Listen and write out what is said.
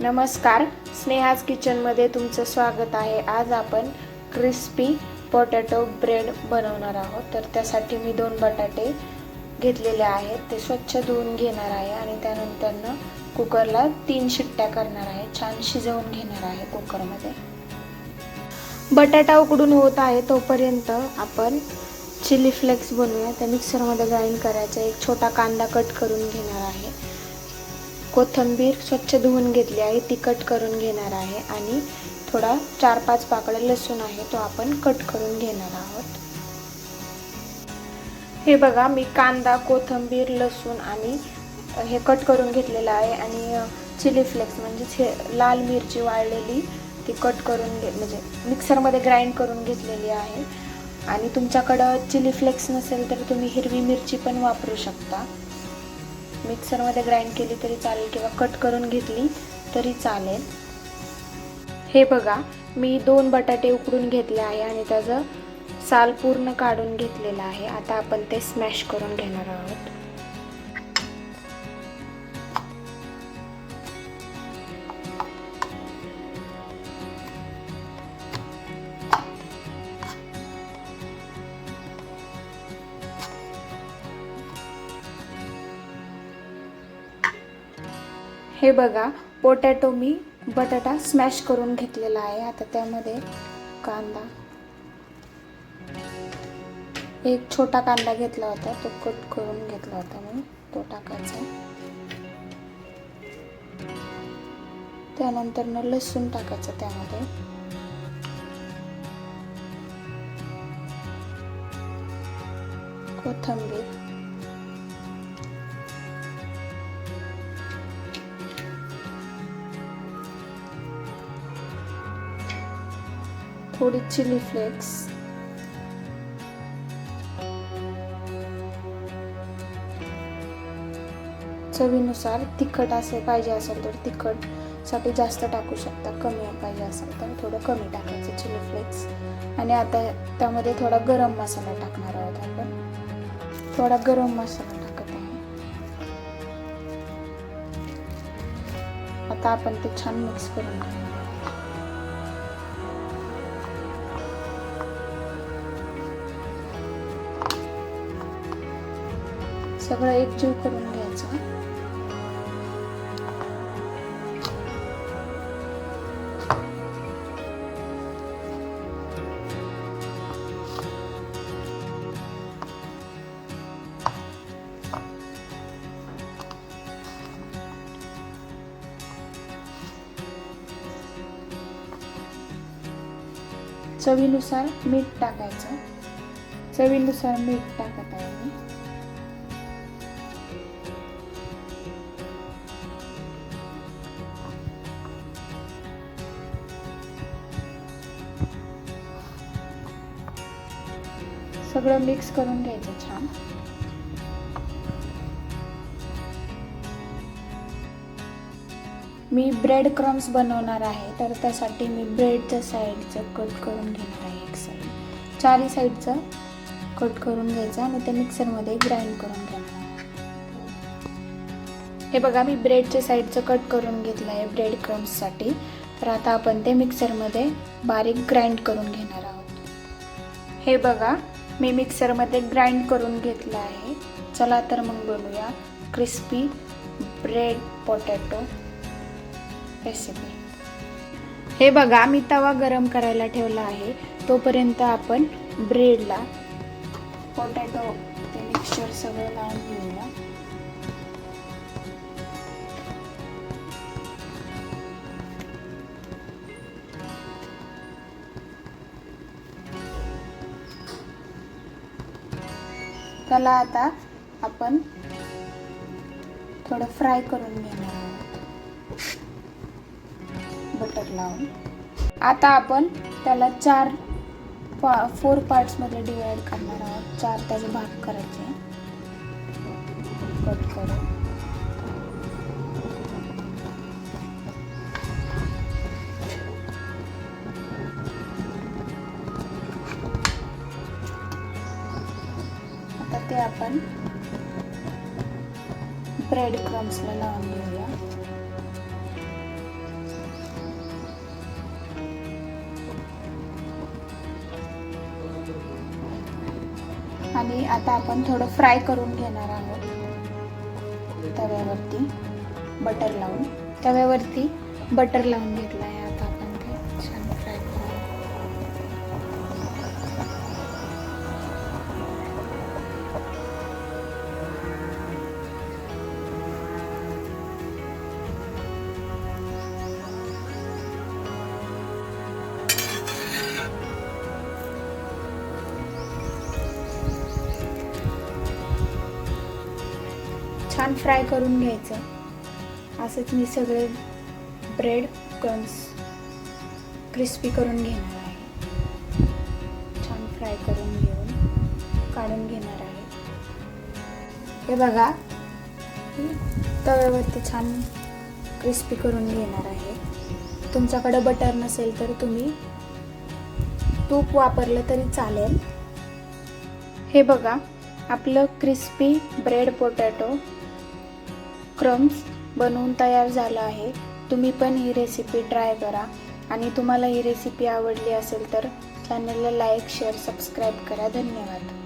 नमस्कार. स्नेहाज किचनमध्ये तुमचं स्वागत आहे. आज आपण क्रिस्पी पोटॅटो ब्रेड बनवणार आहोत. तर त्यासाठी मी दोन बटाटे घेतलेले आहेत. ते स्वच्छ धुवून घेणार आहे आणि त्यानंतरनं कुकरला तीन शिट्ट्या करणार आहे. छान शिजवून घेणार आहे कुकरमध्ये. बटाटा उकडून होत आहे तोपर्यंत आपण चिली फ्लेक्स बनवूया. त्या मिक्सरमध्ये ग्राइंड करायचं. एक छोटा कांदा कट करून घेणार आहे. कोथिंबीर स्वच्छ धुवून घेतली आहे ती कट करून घेणार आहे आणि थोडा चार पाच पाकळ्या लसूण आहे तो आपण कट करून घेणार आहोत. हे बघा मी कांदा कोथिंबीर लसूण आणि हे कट करून घेतलेलं आहे आणि चिली फ्लेक्स म्हणजेच हे लाल मिरची वाळलेली ती कट करून घे म्हणजे मिक्सरमध्ये ग्राइंड करून घेतलेली आहे. आणि तुमच्याकडं चिली फ्लेक्स नसेल तर तुम्ही हिरवी मिरची पण वापरू शकता. मिक्सरमध्ये ग्राइंड केली तरी चालेल किंवा कट करून घेतली तरी चालेल. हे बघा मी दोन बटाटे उकडून घेतले आहे आणि त्याचं साल पूर्ण काढून घेतलेलं आहे. आता आपण ते स्मॅश करून घेणार आहोत. हे बघा पोटॅटो मी बटाटा स्मॅश करून घेतलेला आहे. आता त्यामध्ये कांदा. एक छोटा कांदा घेतला होता तो कट करून घेतला होता मी तो टाकायचा. त्यानंतर न लसूण टाकायचं त्यामध्ये. कोथंबीर. थोडी चिली फ्लेक्स. चवीनुसार तिखट असे पाहिजे असेल तर तिखटसाठी जास्त टाकू शकता कमी पाहिजे असेल तर थोडं कमी टाकायचं चिली फ्लेक्स. आणि आता त्यामध्ये थोडा गरम मसाला टाकणार आहोत आपण. थोडा गरम मसाला टाकत आहे. आता आपण ते छान मिक्स करून घेऊ. सगळं एकजीव करून घ्यायचं. चवीनुसार मीठ टाकायचं. चवीनुसार मीठ टाकत आहे मी. सगळं मिक्स करून घ्यायचं छान. मी ब्रेड क्रम्स बनवणार आहे तर त्यासाठी मी ब्रेडच्या साईडचं कट करून घेणार आहे एक साईड चारही साईडचं कट करून घ्यायचं आणि ते मिक्सरमध्ये ग्राइंड करून घेणार हे बघा मी ब्रेडच्या साईडचं कट करून घेतलं आहे ब्रेड क्रम्ससाठी तर आता आपण ते मिक्सरमध्ये बारीक ग्राइंड करून घेणार आहोत. हे बघा मी मिक्सरमध्ये ग्राइंड करून घेतलं आहे. चला तर मग बनवूया क्रिस्पी ब्रेड पोटॅटो रेसिपी. हे बघा मी तवा गरम करायला ठेवला आहे. तोपर्यंत आपण ब्रेडला पोटॅटो ते मिक्सचर सगळं लावून घेऊया. त्याला आता आपण थोडं फ्राय करून घेणार आहोत. बटर लावून. आता आपण त्याला चार पा फोर पार्ट्समध्ये डिवाइड करणार आहोत. चार त्याचे भाग करायचे. कट करू ते आपण ब्रेड क्रम्सला लावून घेऊया आणि आता आपण थोडं फ्राय करून घेणार आहोत. तव्यावरती बटर लावून. तव्यावरती बटर लावून घेतला आहे छान फ्राय करून घ्यायचं. असंच मी सगळे ब्रेड क्रम्स क्रिस्पी करून घेणार आहे. छान फ्राय करून घेऊन काढून घेणार आहे. हे बघा तव्यावरती छान क्रिस्पी करून घेणार आहे. तुमच्याकडं बटर नसेल तर तुम्ही तूप वापरलं तरी चालेल. हे बघा आपलं क्रिस्पी ब्रेड पोटॅटो क्रम्स बनवून तयार झालं आहे. तुम्ही पण ही रेसिपी ट्राय करा. आणि तुम्हाला ही रेसिपी आवडली असेल तर चॅनलला लाईक शेअर सबस्क्राईब करा. धन्यवाद.